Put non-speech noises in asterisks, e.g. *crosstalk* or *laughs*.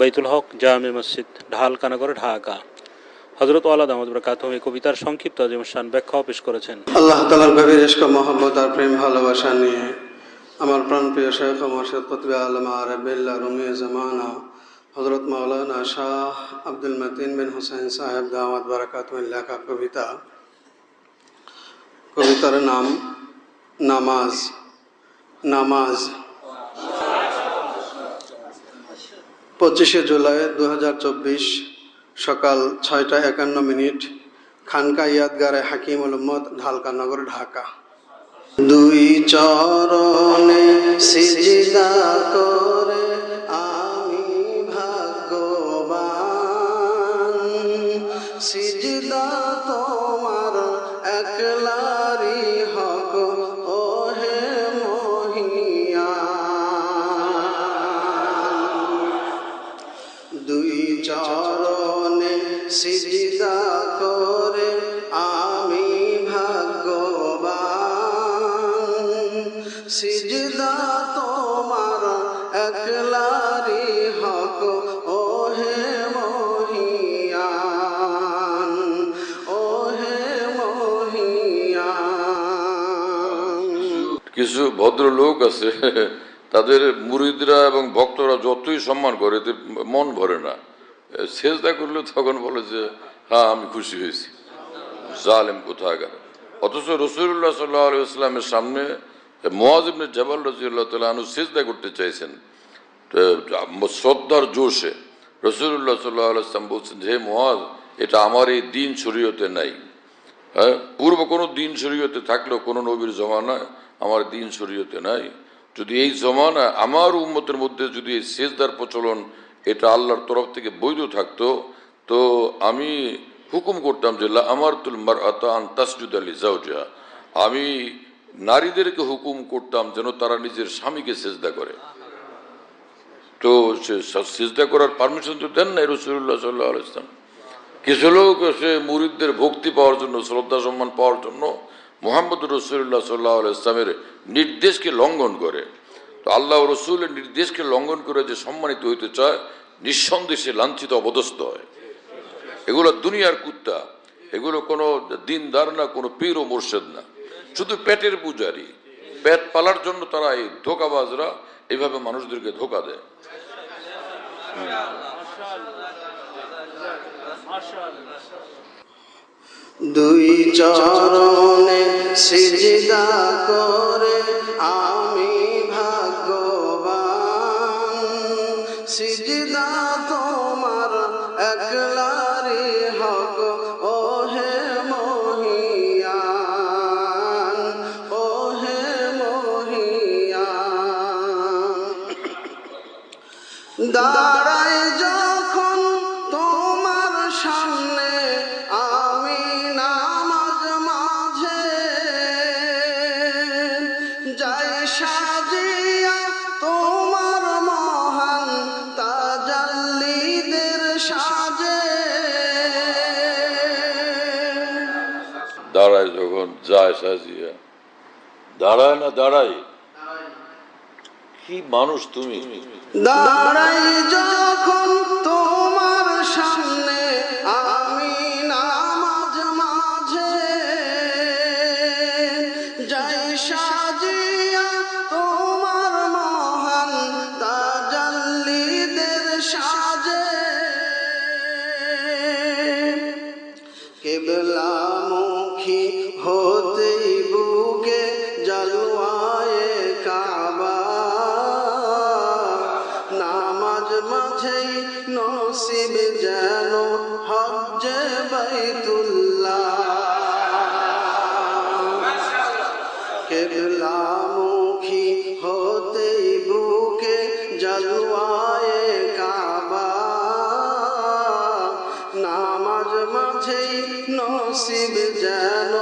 বাইতুল হক, জামে মসজিদ ঢালকানগর ঢাকা। হজরত আলাদ আহমদ বরকাতম এই কবিতার সংক্ষিপ্ত আজিমুসান ব্যাখ্যা পেশ করেছেন। আল্লাহ তালার গভীর ইস্ক মোহাম্মত আর প্রেম, ভালোবাসা নিয়ে আমার প্রাণপ্রিয় শেখ মোর্শেদ কতবে আলম আরবিল্লা রুমি জামানা হজরত মাওলানা শাহ আব্দুল মতিন বিন হুসাইন সাহেব দাওয়াত বারাকাতমের লেখা কবিতা। কবিতার নাম, নামাজ নামাজ। পঁচিশে জুলাই দু হাজার চব্বিশ সকাল ছয়টা একান্ন মিনিট, খানকা ইয়াদগারে হাকিম উম্মদ ঢালকানগর ঢাকা। দুই চরণে করে আমি ভাগ্যবান। সিজদা তোমার একলারি সিজদা করে, আমি ভাগ্যবান। সিজদা তোমার একলারি হক ও হে মহিয়ান ও হে মহিয়ান। কিছু ভদ্রলোক আছে, *laughs* তাদের মুরিদরা এবং ভক্তরা যতই সম্মান করে মন ভরে না। সেজদা করলে তখন বলে যে হ্যাঁ আমি খুশি হয়েছি। জালেম কোথাকার অথচ রসুল্লাহ সাল্লাহ আলু ইসলামের সামনে মোয়াজিবনে জবাল রসুল্লাহ সেজদা করতে চাইছেন। শ্রদ্ধার জোশে রসুল্লাহ সাল্লাহ ইসলাম বলছেন হে মোয়াজ এটা আমার এই দিন শরীয়তে নাই। হ্যাঁ পূর্ব কোনো দিন শরীয়তে থাকলেও কোনো নবীর জমানায় আমার দিন শরীয়তে নাই। যদি এই জমানায় আমার উম্মতের মধ্যে যদি এই সেজদার প্রচলন এটা আল্লাহর তরফ থেকে বৈধ থাকতো, তো আমি হুকুম করতাম যে আমার মার আতান তাসজুদ আলী জাউজা আমি নারীদেরকে হুকুম করতাম যেন তারা নিজের স্বামীকে সেজদা করে। তো সে সিজদা করার পারমিশন তো দেন নাই রসুল্লাহ সাল্লাহ আলাইসলাম কিছু লোক সে মুরিদদের ভক্তি পাওয়ার জন্য, শ্রদ্ধা সম্মান পাওয়ার জন্য মোহাম্মদ রসুল্লাহ সাল্লাহ ইসলামের নির্দেশকে লঙ্ঘন করে। তো আল্লাহ রসুলের নির্দেশকে লঙ্ঘন করে যে সম্মানিত হইতে চায়, নিঃসন্দেহে সে লাঞ্ছিত অবদস্ত হয়। এগুলো দুনিয়ার কুত্তা। এগুলো কোনো দিনদার না, কোনো পীর ও মোর্শেদ না। শুধু পেটের পূজারি। পেট পালার জন্য তারা এই ধোকাবাজরা এইভাবে মানুষদেরকে ধোকা দেয়। দুই চরণে সিজদা করে আমি সিজদা তোমার একলারি হক। ও হে মহিয়ান ও হে মহিয়ান। দাঁড়াই দাঁড়ায় যখন যায় সাজিয়া। দাঁড়ায় না দাঁড়ায়? কি মানুষ তুমি? দাঁড়াই যখন তোমার সামনে আমি নামাজ মাঝে যাই সাজিয়া তোমার মহান তাজাল্লিদের সাজে। কেবলামুখী হতেই বুকে জালুয়ায়ে কাবা। নামাজ মাঝেই নসিব যেন হজ্জে বাইতুল্লাহ। নসিব যেন